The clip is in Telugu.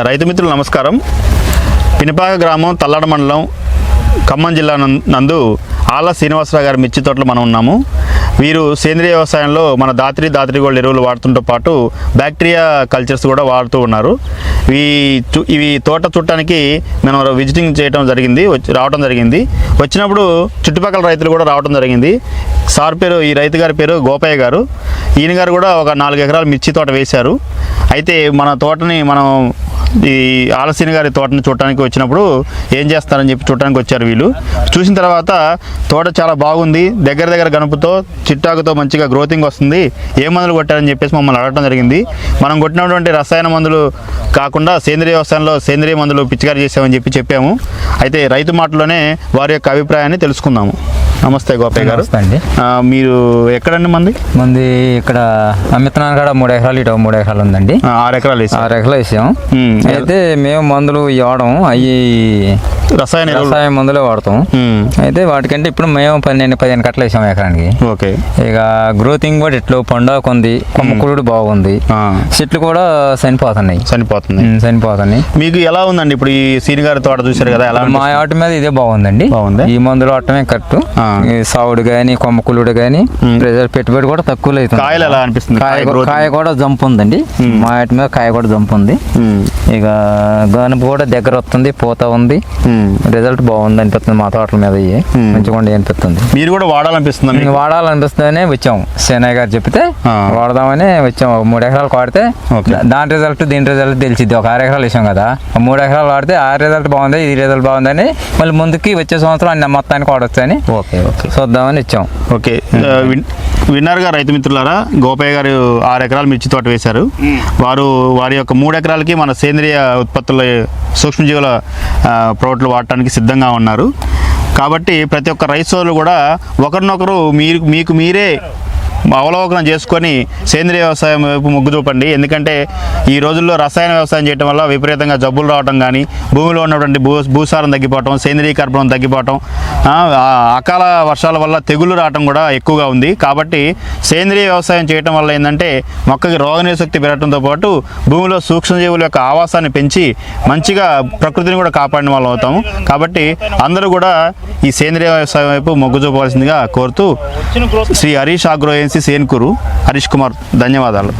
రైతు మిత్రులు నమస్కారం. పినపాక గ్రామం తల్లాడ మండలం ఖమ్మం జిల్లా నం- నందు ఆళ్ళ శ్రీనివాసరావు గారి మిర్చి తోటలో మనం ఉన్నాము. వీరు సేంద్రియ వ్యవసాయంలో మన దాత్రి దాత్రి ఎరువులు వాడుతుంతో పాటు బ్యాక్టీరియా కల్చర్స్ కూడా వాడుతూ ఉన్నారు. ఈ చు- ఇవి తోట చుట్టానికి మనం విజిటింగ్ చేయడం జరిగింది రావడం జరిగింది. వచ్చినప్పుడు చుట్టుపక్కల రైతులు కూడా రావడం జరిగింది. సార్ పేరు ఈ రైతు గారి పేరు గోపయ్య గారు. ఈయన గారు కూడా ఒక నాలుగు ఎకరాల మిర్చి తోట వేశారు. అయితే మన తోటని మనం ఈ ఆలసీన గారి తోటని చూడటానికి వచ్చినప్పుడు ఏం చేస్తారని చెప్పి చూడటానికి వచ్చారు వీళ్ళు. చూసిన తర్వాత తోట చాలా బాగుంది దగ్గర దగ్గర గనుపుతో చిట్టాకుతో మంచిగా గ్రోతింగ్ వస్తుంది ఏ మందులు కొట్టారని చెప్పేసి మమ్మల్ని అడగడం జరిగింది. మనం కొట్టినటువంటి రసాయన మందులు కాకుండా సేంద్రియ వ్యవసాయంలో సేంద్రియ మందులు పిచికారి చేసామని చెప్పి చెప్పాము. అయితే రైతు మాటలోనే వారి యొక్క అభిప్రాయాన్ని తెలుసుకుందాము. నమస్తే గోపయ్య గారు. అండి. మీరు ఎక్కడండి మంది? మంది ఇక్కడ అమితనాన్ని కూడా మూడు ఎకరాలు ఇటు మూడు ఎకరాలు ఉందండి. ఆరు ఎకరాలు ఆరు ఎకరాలు వేసాం. ఉమ్, అయితే మేము మందులు ఇవ్వడం అవి రసాయన వ్యవసాయం మందులే వాడతాం. అయితే వాటికంటే ఇప్పుడు మేము పన్నెండు పదిహేను కట్టలు వేసాం ఎకరానికి. ఓకే. ఇక గ్రోతింగ్ కూడా ఇట్లు పండుగ ఉంది కొమ్మకుడు బాగుంది. చెట్లు కూడా చనిపోతున్నాయి. చనిపోతుంది ఉమ్, చనిపోతున్నాయి. మీకు ఎలా ఉందండి ఇప్పుడు ఈ సీని గారి తోట చూశారు కదా ఎలా మా ఆట మీద ఇదే బాగుందండి. బాగుందా? ఈ మందులు వాడటమే కరెక్ట్. సావుడు కానీ కొమ్మకులుడు కానీ. పెట్టుబడి కూడా అవుతుంది. కాయలు ఎలా అనిపిస్తుంది? కాయ కూడా జంప్ ఉందండి. మా వాటి మీద కాయ కూడా జంప్ ఉంది. ఇక గనుపు కూడా దగ్గర వస్తుంది పూత ఉంది. రిజల్ట్ బాగుంది అనిపిస్తుంది మా తోటల మీద ఉమ్. మంచిగా అనిపిస్తుంది. మీరు కూడా వాడాలనిపిస్తుందా వాడాలనిపిస్తుందనే వచ్చాం. సేనయ్య గారు చెప్తే. వాడదామని వచ్చాం. ఒక మూడు ఎకరాలు వాడితే దాని రిజల్ట్ దీని రిజల్ట్ తెలిసిద్ది ఒక ఆరు ఎకరాలు వేసాం కదా. మూడు ఎకరాలు వాడితే ఆ రిజల్ట్ బాగుంది ఈ రిజల్ట్ బాగుందని మళ్ళీ ముందుకి వచ్చే సంవత్సరం అన్ని మొత్తానికి వాడొచ్చు అని ఓకే ఓకే. చూద్దామని ఇచ్చాం ఓకే. విన్నారుగా రైతు మిత్రులారా గోపయ్య గారు ఆరు ఎకరాలు మిర్చి తోట వేశారు. వారు వారి యొక్క మూడు ఎకరాలకి మన సేంద్రియ ఉత్పత్తుల సూక్ష్మజీవుల ప్రోట్లు ప్రోడక్ట్లు వాడటానికి సిద్ధంగా ఉన్నారు. కాబట్టి ప్రతి ఒక్క రైతు సోదరులు కూడా ఒకరినొకరు మీరు మీకు మీరే అవలోకనం చేసుకొని సేంద్రియ వ్యవసాయం వైపు మొగ్గు చూపండి. ఎందుకంటే ఈ రోజుల్లో రసాయన వ్యవసాయం చేయడం వల్ల విపరీతంగా జబ్బులు రావడం కానీ భూమిలో ఉన్నటువంటి భూ భూసారం తగ్గిపోవటం సేంద్రీయ కర్బనం తగ్గిపోవటం అకాల వర్షాల వల్ల తెగులు రావటం కూడా ఎక్కువగా ఉంది. కాబట్టి సేంద్రియ వ్యవసాయం చేయటం వల్ల ఏంటంటే మొక్కకి రోగనిరోధశక్తి పెరగడంతో పాటు భూమిలో సూక్ష్మజీవుల యొక్క ఆవాసాన్ని పెంచి మంచిగా ప్రకృతిని కూడా కాపాడిన వాళ్ళం అవుతాము. కాబట్టి అందరూ కూడా ఈ సేంద్రియ వ్యవసాయం వైపు మొగ్గు చూపవలసిందిగా కోరుతూ శ్రీ హరీష్ ఆగ్రో ఏజెన్సీ సేన్కూరు హరీష్ కుమార్ ధన్యవాదాలు.